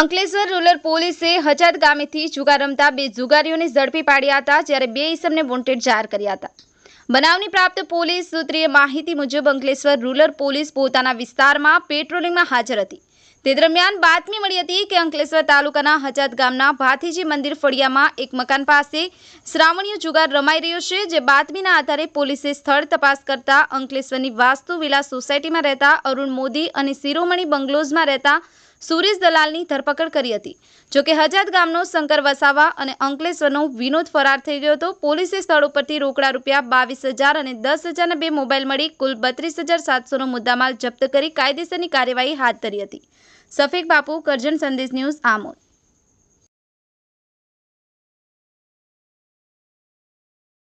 Ankleshwar rural પોલીસે હજાત ગામેથી જુગાર રમતા બે જુગારીઓને ઝડપી પાડ્યા હતા, જ્યારે બે ઇસમને વોન્ટેડ જાહેર કર્યા હતા. બનાવની પ્રાપ્ત પોલીસ સૂત્રીય માહિતી મુજબ અંકલેશ્વર રૂરલ પોલીસ પોતાના વિસ્તારમાં પેટ્રોલિંગમાં હાજર હતી. તે દરમિયાન બાતમી મળી હતી કે અંકલેશ્વર તાલુકાના હજાત ગામના ભાથીજી મંદિર ફળિયામાં એક મકાન પાસે શ્રાવણીય જુગાર રમાઈ રહ્યો છે, જે બાતમીના આધારે પોલીસે સ્થળ તપાસ કરતા અંકલેશ્વરની વાસ્તુ વિલા સોસાયટીમાં રહેતા અરુણ મોદી અને શિરોમણી બંગલોઝમાં રહેતા સુરેશ દલાલની ધરપકડ કરી હતી. જોકે હજાત ગામનો શંકર વસાવા અને અંકલેશ્વરનો વિનોદ ફરાર થઈ ગયો હતો. પોલીસે સ્થળ ઉપરથી રોકડા રૂપિયા બાવીસ હજાર અને દસ હજારના બે મોબાઈલ મળી કુલ બત્રીસ હજાર સાતસોનો મુદ્દામાલ જપ્ત કરી કાયદેસરની કાર્યવાહી હાથ ધરી હતી. સફેક બાપુ, કરજણ સંદેશ ન્યૂઝ આમોદ.